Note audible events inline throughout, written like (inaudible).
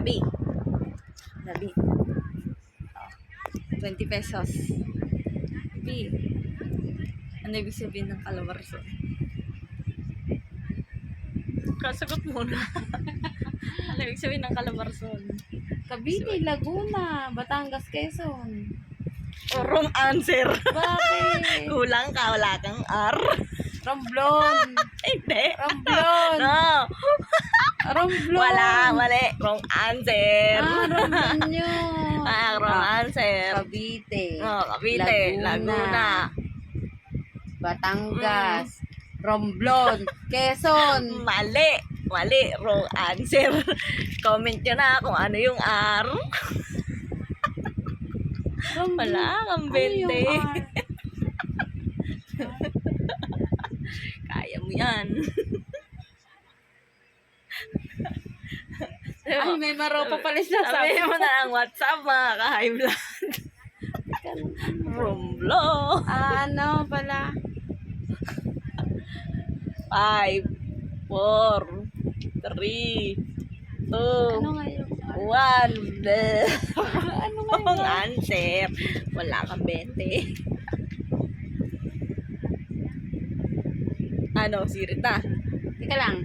Labi. Labi. Oh, 20 pesos. Labi. Ano ibig sabihin ng kalabarso? Kasagot muna. (laughs) ano ibig sabihin ng kalabarson? Cavite, Laguna, Batangas, Quezon. Oh, wrong answer. Bakit? (laughs) Kulang ka, wala kang R. Romblon. (laughs) Hindi. Romblon. No. Romblon. Wala, mali. Wrong answer. Ah, Romblon (laughs) yun. Ah, wrong answer. Cavite. Oh, Cavite, Laguna. Batangas. Romblon. Quezon. (laughs) Mali. Mali. Wrong answer. (laughs) Comment nyo na kung ano yung R. Wala kang Ano yung 20. R? Kaya mo yan. Ay, may maropa pala siya sa Sabihin mo na ang WhatsApp mga ka-high blood. Rumblo. Ah, ano pala? 5, 4, 3, 2, Ano nga yung R? 1. Ano nga (laughs) yung Wrong R? answer. Wala kang 20. Ano, sirita? Teka lang.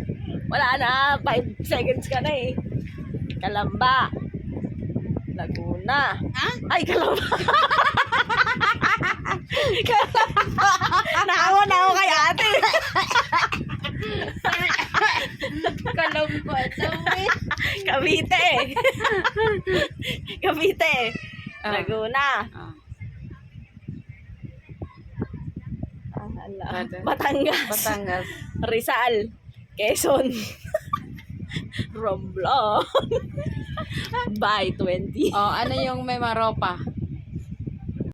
Wala na. 5 seconds ka na eh. Kalamba. Laguna. Ha? Ay, kalamba. kalamba. (laughs) Naawa na ako kay ate. Kalamba. Sabi. Cavite. Cavite. Ah. Laguna. Bata- Batangas. Batangas. Rizal. Quezon. Romblon. By 20. Oh, ano yung may maropa?